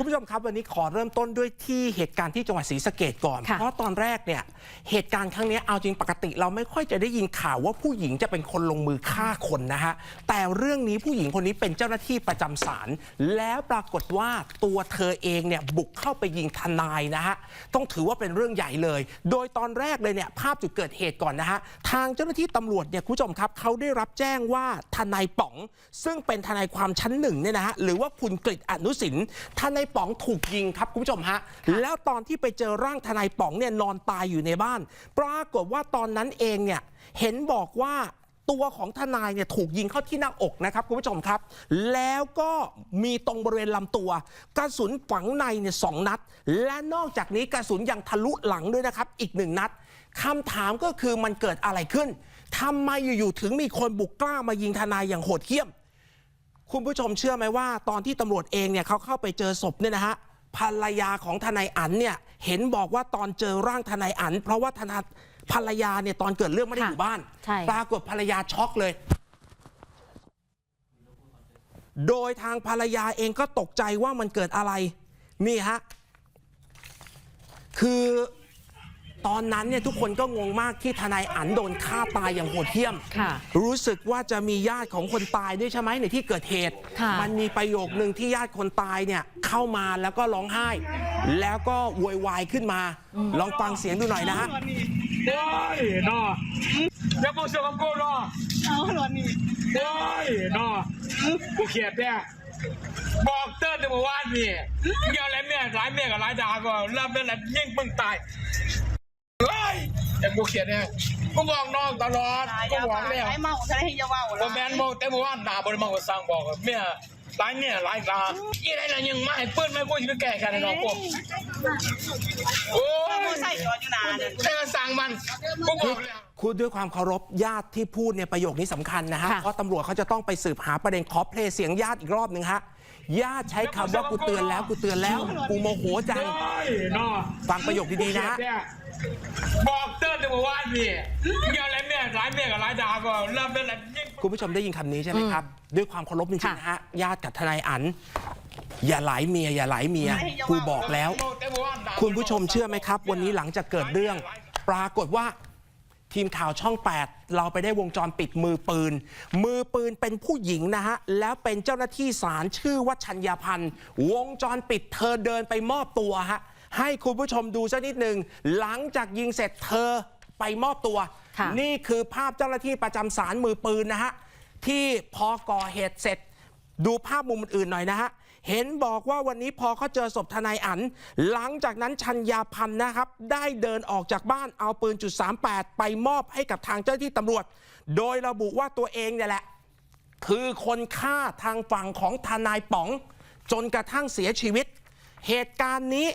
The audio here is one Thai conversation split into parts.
คุณผู้ชมครับวันนี้ขอเริ่มต้นด้วยที่เหตุการณ์ที่จังหวัดศรีสะเกดก่อนค่ะเพราะตอนแรกเนี่ยเหตุการณ์ครั้งนี้เอาจริงปกติ เราไม่ค่อยจะได้ยินข่าวว่าผู้หญิงจะเป็นคนลงมือฆ่าคนนะฮะแต่เรื่องนี้ผู้หญิงคนนี้เป็นเจ้าหน้าที่ประจำศาลแล้วปรากฏว่าตัวเธอเองเนี่ยบุกเข้าไปยิงทนายนะฮะต้องถือว่าเป็นเรื่องใหญ่เลย โดยตอนแรกเลยเนี่ยภาพจุดเกิดเหตุก่อนนะฮะทางเจ้าหน้าที่ตำรวจเนี่ยคุณผู้ชมครับเขาได้รับแจ้งว่าทนายป๋อง ซึ่งเป็นทนายความชั้นหนึ่งเนี่ยนะฮะหรือว่าคุณกฤษอนุสินทนายป๋องถูกยิงครับคุณผู้ชมฮะแล้วตอนที่ไปเจอร่างทนายป๋องเนี่ยนอนตายอยู่ในบ้าน ปรากฏว่าตอนนั้นเองเนี่ยเห็นบอกว่าตัวของทนายเนี่ยถูกยิงเข้าที่หน้าอกนะครับคุณผู้ชมครับ แล้วก็มีตรงบริเวณลำตัว กระสุนฝังในเนี่ยสองนัด และนอกจากนี้กระสุนยังทะลุหลังด้วยนะครับ อีกหนึ่งนัดคำถามก็คือมันเกิดอะไรขึ้นทำไมอยู่ๆถึงมีคนบุกกล้ามายิงทนายอย่างโหดเหี้ยม คุณผู้ชมเชื่อไหมว่า ตอนที่ตำรวจเองเนี่ยเขาเข้าไปเจอศพเนี่ยนะฮะภรรยาของทนายอันเนี่ยเห็นบอกว่าตอนเจอร่างทนายอันเพราะว่าทนายภรรยาเนี่ยตอนเกิดเรื่องไม่ได้ค่ะอยู่บ้าน ใช่ ปรากฏภรรยาช็อกเลย โดยทางภรรยาเองก็ตกใจว่ามันเกิดอะไร นี่ฮะ คือ ตอนนั้นเนี่ยทุกคนก็งงมากที่ทนายอันโดนฆ่าตายอย่างโหดเหี้ยม ค่ะรู้สึกว่าจะมีญาติของคนตายด้วยใช่ไหมในที่เกิดเหตุ ค่ะ มันมีประโยคนึงที่ญาติคนตายเนี่ยเข้ามาแล้วก็ร้องไห้ แล้วก็โวยวายขึ้นมา ลองฟังเสียงดูหน่อยนะฮะโอ้ยนอแล้วมึงเสือกกับกูนอเอาหลอนนี่โอ้ยนอกูเขียดเนี่ยบอกเติ้ลแต่เมื่อวานนี่เกี่ยวอะไรเมียหลายเมียกับหลายดาก็รับเป็นอะไรยิ่งมึงตายเฮ้ ยแต่กูเขียดเนี่ยกูบอกน้องตลอดตายกูยาบอกบ้าแล้วไอ้เมาใช่ให้ยาเมาพอแมนบอกแต่เมื่อวานด่าบริมาก็สั่งบอกว่าเมียหลายเมียหลายดาอีไรน่ะยังไม่ให้เปิ้ลไม่กูจะแก้แค้นให้น้องกูโอ้โอ้ยใส่จอดอยู่นานนั่นใช่ก็สั่งมันกูบอกแล้วคุณด้วยความเคารพญาติที่พูดเนี่ยประโยคนี้สำคัญนะฮะค่ะเพราะตำรวจเขาจะต้องไปสืบหาประเด็นขอเพลงเสียงญาติอีกรอบหนึ่งฮะ ญาติใช้คำว่ากูเตือนแล้วกูเตือนแล้ว กูโมโหจังโอ้ยนอฟังประโยคดีๆนะฮะ บอกเติ้ลแต่เมื่านี่เกี่ยอะไรเมียหลายเมียกับหลายดาก็รับเป็นอะไรยิ่งคุณผู้ชมได้ยินคำนี้ใช่ไหมครับ ด้วยความเคารพจริงๆนะฮะญาติกับทนายอัน อย่าหลายเมีย อย่าหลายเมียกูบอกแล้ว คุณผู้ชมเชื่อไหมครับ วันนี้หลังจากเกิดเรื่อง ปรากฏว่า ทีมข่าวช่อง 8 เราไปได้วงจรปิดมือปืน มือปืนเป็นผู้หญิงนะฮะ แล้วเป็นเจ้าหน้าที่ศาลชื่อว่าชัญญาพันธ์วงจรปิดเธอเดินไปมอบตัวฮะ ให้คุณผู้ชมดูสักนิดหนึ่งหลังจากยิงเสร็จเธอไปมอบตัว ค่ะ นี่คือภาพเจ้าหน้าที่ประจำศาลมือปืนนะฮะ ที่พอก่อเหตุเสร็จ ดูภาพมุมอื่นๆหน่อยนะฮะ เห็นบอกว่าวันนี้พอเขาเจอศพทนายอัน หลังจากนั้นชัญญาพันธ์นะครับ ได้เดินออกจากบ้านเอาปืนจุด38 ไปมอบให้กับทางเจ้าหน้าที่ตำรวจ โดยระบุว่าตัวเองเนี่ยแหละ คือคนฆ่าทางฝั่งของทนายป๋อง จนกระทั่งเสียชีวิต เหตุการณ์นี้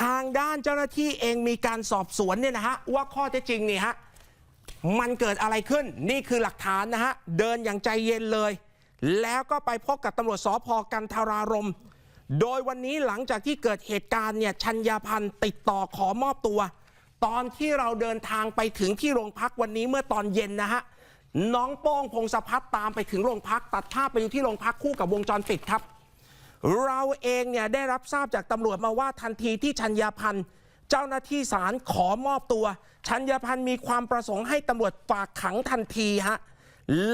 ทางด้านเจ้าหน้าที่เองมีการสอบสวนเนี่ยนะฮะว่าข้อเท็จจริงนี่ฮะมันเกิดอะไรขึ้นนี่คือหลักฐานนะฮะเดินอย่างใจเย็นเลย แล้วก็ไปพบกับตำรวจสพกันทารารม โดยวันนี้หลังจากที่เกิดเหตุการณ์เนี่ยชัญญาพันธ์ติดต่อขอมอบตัว ตอนที่เราเดินทางไปถึงที่โรงพักวันนี้เมื่อตอนเย็นนะฮะน้องโป้งพงศพัฒน์ตามไปถึงโรงพักตัดภาพไปอยู่ที่โรงพักคู่กับวงจรปิดครับ เราเองเนี่ยได้รับทราบจากตำรวจมาว่าทันทีที่ชัญญาพันธ์เจ้าหน้าที่ศาลขอมอบตัว ชัญญาพันธ์มีความประสงค์ให้ตำรวจฝากขังทันทีฮะ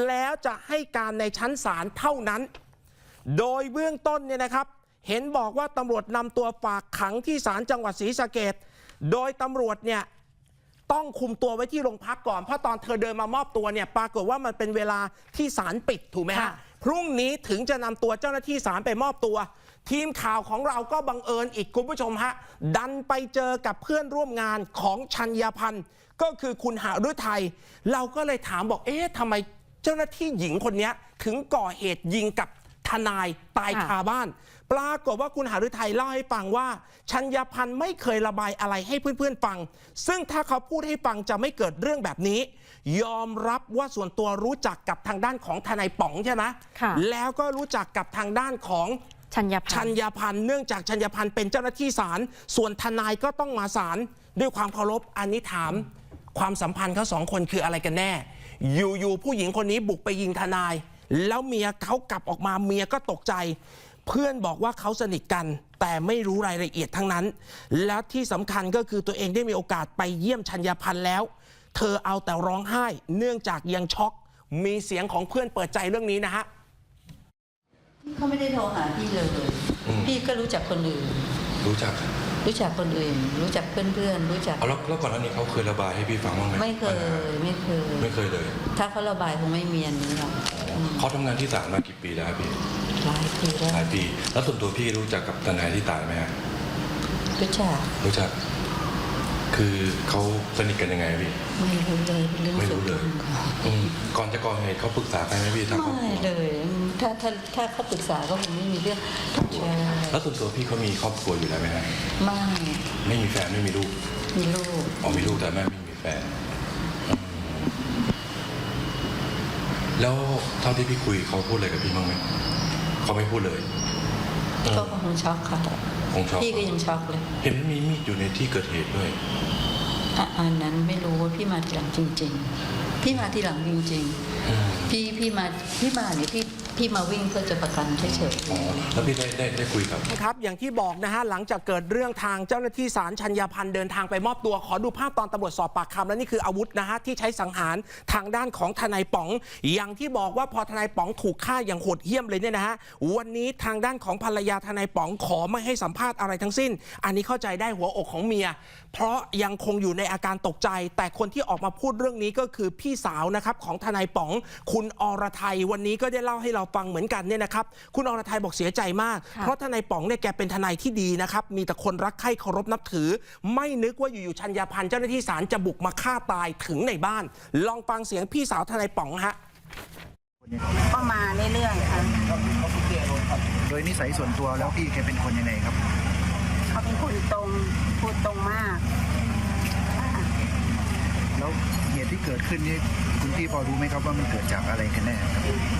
แล้วจะให้การในชั้นศาลเท่านั้น โดยเบื้องต้นเนี่ยนะครับ เห็นบอกว่าตำรวจนำตัวฝากขังที่ศาลจังหวัดศรีสะเกดโดยตำรวจเนี่ยต้องคุมตัวไว้ที่โรงพักก่อน เพราะตอนเธอเดินมามอบตัวเนี่ยปรากฏว่ามันเป็นเวลาที่ศาลปิดถูกไหมฮะค่ะ พรุ่งนี้ถึงจะนำตัวเจ้าหน้าที่ศาลไปมอบตัว ทีมข่าวของเราก็บังเอิญอีกคุณผู้ชมฮะ ดันไปเจอกับเพื่อนร่วมงานของชัญญาพันธ์ก็คือคุณหาฤทัยเราก็เลยถามบอกเอ๊ะทำไมเจ้าหน้าที่หญิงคนนี้ถึงก่อเหตุยิงกับ ทนายตายค่ะคาบ้าน ปรากฏว่าคุณหฤทัยเล่าให้ฟังว่า ชัญญาพันธ์ไม่เคยระบายอะไรให้เพื่อนๆฟัง ซึ่งถ้าเขาพูดให้ฟังจะไม่เกิดเรื่องแบบนี้ ยอมรับว่าส่วนตัวรู้จักกับทางด้านของทนายป๋องใช่ไหมค่ะแล้วก็รู้จักกับทางด้านของชัญญาพัชันญธ์ญาพันธ์เนื่องจากชัญญาพันธ์เป็นเจ้าหน้าที่ศาลส่วนทนายก็ต้องมาศาลด้วยความเคารพอันนี้ถาม ความสัมพันธ์เขาสองคนคืออะไรกันแน่ อยู่ๆผู้หญิงคนนี้บุกไปยิงทนาย แล้วเมียเขากลับออกมาเมียก็ตกใจ เพื่อนบอกว่าเขาสนิทกัน แต่ไม่รู้รายละเอียดทั้งนั้น และที่สำคัญก็คือตัวเองได้มีโอกาสไปเยี่ยมชัญญาพันธ์แล้ว เธอเอาแต่ร้องไห้ เนื่องจากยังช็อก มีเสียงของเพื่อนเปิดใจเรื่องนี้นะฮะเขาไม่ได้โทรหาพี่เลยอืมพี่ก็รู้จักคนอื่น รู้จัก รู้จักคนอื่น รู้จักเพื่อนๆ รู้จักเอาแล้วแล้วก่อนหน้านี้เขาเคยระบายให้พี่ฟังบ้างไหมไม่เคย ไม่เคย ไม่เคยเลย ถ้าเขาระบายคงไม่มีอันนี้หรอกอืม เขาทำงานที่ศาลมากี่ปีแล้วครับพี่หลายปีแล้วหลายปี แล้วส่วนตัวพี่รู้จักกับทนายที่ตายไหมฮะรู้จักรู้จัก คือเขาสนิทกันยังไงพี่ ไม่รู้เลยเป็นเรื่องไม่ส่วรู้นเลตัวยของเขาอืมก่อนจะก่อเหตุเขาปรึกษาใครไหมพี่ทางครอบคไม่รัวเลย ถ้าถ้าถ้าเขาปรึกษาก็คงไม่มีเรื่องใช่แล้วส่วนตัวพี่เขามีครอบครัวอยู่แล้วไหมฮะไม่ไม่มีแฟนไม่มีลูกมีลูก อ๋อมีลูกแต่แม่ไม่มีแฟนอืม แล้วเท่าที่พี่คุยเขาพูดอะไรกับพี่บ้างไหมเขาไม่พูดเลยเออก็คงช็อกค่ะคงช็อกพี่ก็ยังช็อกเลย เห็นมีมีดอยู่ในที่เกิดเหตุด้วยอะอันนั้นไม่รู้ว่าพี่มาทีหลังจริง ๆ พี่มาทีหลังจริงอืมๆพี่พี่มาพี่มาเนี่ยพี่ พี่มาวิ่งเพื่อจะประกันเฉยอ๋อแล้วพี่ได้ได้ได้คุยกับ ครับอย่างที่บอกนะฮะหลังจากเกิดเรื่องทางเจ้าหน้าที่ศาลชัญญาพันธ์เดินทางไปมอบตัว ขอดูภาพตอนตำรวจสอบปากคำและนี่คืออาวุธนะฮะที่ใช้สังหารทางด้านของทนายป๋อง อย่างที่บอกว่าพอทนายป๋องถูกฆ่าอย่างโหดเหี้ยมเลยเนี่ยนะฮะวันนี้ทางด้านของภรรยาทนายป๋องขอไม่ให้สัมภาษณ์อะไรทั้งสิ้น อันนี้เข้าใจได้หัวอกของเมีย เพราะยังคงอยู่ในอาการตกใจ แต่คนที่ออกมาพูดเรื่องนี้ก็คือพี่สาวนะครับของทนายป๋อง คุณอรไทยวันนี้ก็ได้เล่าให้เราฟังเหมือนกันเนี่ยนะครับ คุณอรไทยบอกเสียใจมาก เพราะทนายป๋องเนี่ยแกเป็นทนายที่ดีนะครับ มีแต่คนรักใคร่เคารพนับถือ ไม่นึกว่าอยู่ๆชัญญาพันธ์เจ้าหน้าที่ศาลจะบุกมาฆ่าตายถึงในบ้าน ลองฟังเสียงพี่สาวทนายป๋องฮะก็มาเรื่อยๆค่ะโดยนิสัยส่วนตัวแล้วพี่แกเป็นคนยังไงครับ เขาเป็นคนตรงพูดตรงมาก แล้วเหตุ ที่เกิดขึ้นนี่คุณพี่พอรู้ไหมครับว่ามันเกิดจากอะไรกันแน่ครับ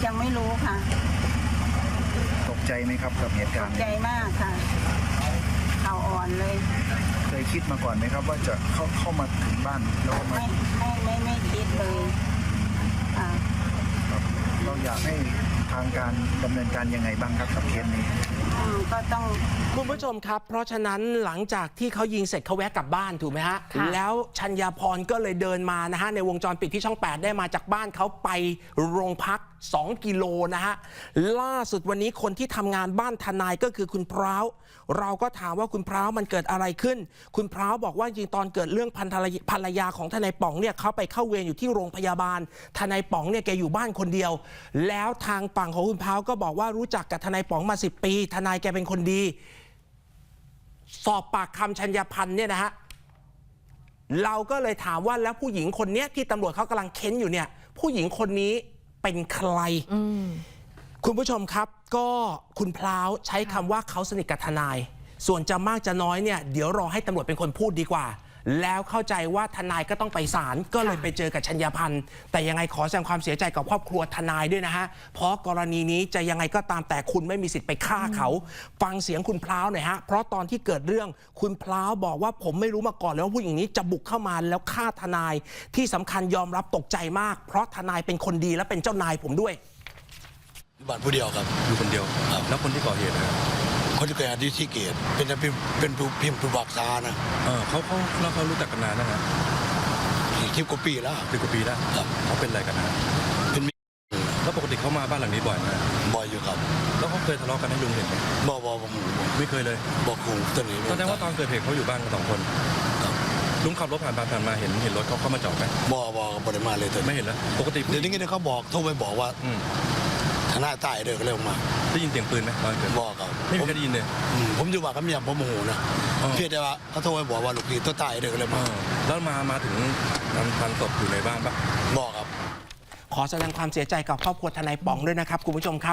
ยังไม่รู้ค่ะ ตกใจไหมครับกับเหตุการณ์ใจนี้มากค่ะเขาอ่อนเลย เคยคิดมาก่อนไหมครับ ว่าจะเข้าเข้ามาถึงบ้านแล้วก็มา ไม่ไม่ไม่ไม่คิดเลยอ่าครับเราอยากให้ทางการดำเนินการยังไงบ้างครับกับเคสนี้ อืมก็ต้อง คุณผู้ชมครับ เพราะฉะนั้นหลังจากที่เขายิงเสร็จเขาแวะกลับบ้านถูกไหมฮะแล้วชัญญาพรก็เลยเดินมานะฮะ ในวงจรปิดที่ช่อง 8 ได้มาจากบ้านเขาไปโรงพัก 2 กิโลนะฮะ ล่าสุดวันนี้คนที่ทำงานบ้านทนายก็คือคุณพร้าว เราก็ถามว่าคุณพร้าวมันเกิดอะไรขึ้น คุณพร้าวบอกว่าจริงๆตอนเกิดเรื่องพันธรยภรรยาของทนายป๋องเนี่ยเขาไปเข้าเวรอยู่ที่โรงพยาบาล ทนายป๋องเนี่ยแกอยู่บ้านคนเดียว แล้วทางฝั่งของคุณพร้าวก็บอกว่ารู้จักกับทนายป๋องมา 10 ปี ทนายแกเป็นคนดี สอบปากคำชัญญาพันธ์เนี่ยนะฮะเราก็เลยถามว่าแล้วผู้หญิงคนเนี้ยที่ตำรวจเขากำลังเค้นอยู่เนี่ย ผู้หญิงคนนี้เป็นใครคุณผู้ชมครับ ก็คุณพลาวใช้คำว่าเขาสนิทกับทนาย ส่วนจะมากจะน้อยเนี่ยเดี๋ยวรอให้ตำรวจเป็นคนพูดดีกว่า แล้วเข้าใจว่าทนายก็ต้องไปศาลก็เลยไปเจอกับชัญญาพันธ์แต่ยังไงขอแสดงความเสียใจกับครอบครัวทนายด้วยนะฮะเพราะกรณีนี้จะยังไงก็ตามแต่คุณไม่มีสิทธิ์ไปฆ่าเขา ฟังเสียงคุณพลาวหน่อยฮะเพราะตอนที่เกิดเรื่องคุณพลาวบอกว่าผมไม่รู้มาก่อนเลยว่าผู้หญิงนี้จะบุกเข้ามาแล้วฆ่าทนายที่สำคัญยอมรับตกใจมาก เพราะทนายเป็นคนดีและเป็นเจ้านายผมด้วยบ้านผู้เดียวครับอยู่คนเดียวครับแล้วคนที่ก่อเหตุนะครับ คนที่เกิดที่ที่เกตเป็นเป็นเป็นผู้พิมพ์ผู้บักษานะเออเขาเขาแล้วเขารู้จักกันนานนะฮะสี่สิบกว่าปีแล้วสิบกว่าปีแล้วครับเขาเป็นอะไรกันนะเป็นมิตรแล้วปกติเขามาบ้านหลังนี้บ่อยไหมบ่อยอยู่ครับ แล้วเขาเคยทะเลาะกันให้ลุงเห็นไหมบ่บ่บ่หมูบ่ไม่เคยเลยบ่คงตัวนี้แสดงว่าตอนเกิดเหตุเขาอยู่บ้านกันสองคนครับลุงขับรถผ่านไปผ่านมาเห็นเห็นรถเขาเข้ามาจอดไหมบ่บ่บ่ได้มาเลยตัวไม่เห็นแล้วปกติผู้เดี๋ยวนี้เนี่ยเขาบอกโทรไปบอกว่าอืมทนายใต้เด้อก็เร็วมาได้ยินเสียงปืนไหมตอนเกิดบอกครับ ไม่ผมีมใครได้ยินเลย อืมผมอยู่บ้านกับเมียผมโมโหนะอ๋อเพียงแต่ว่าเขาโทรไปบอกว่าลูกพี่ตัวใต้เด้อก็เร็วเอมาอแล้วมามาถึงทันทันศพอยู่ในบ้านปะ บอกครับ ขอแสดงความเสียใจกับครอบครัวทนายป๋องด้วยนะครับคุณผู้ชมครับ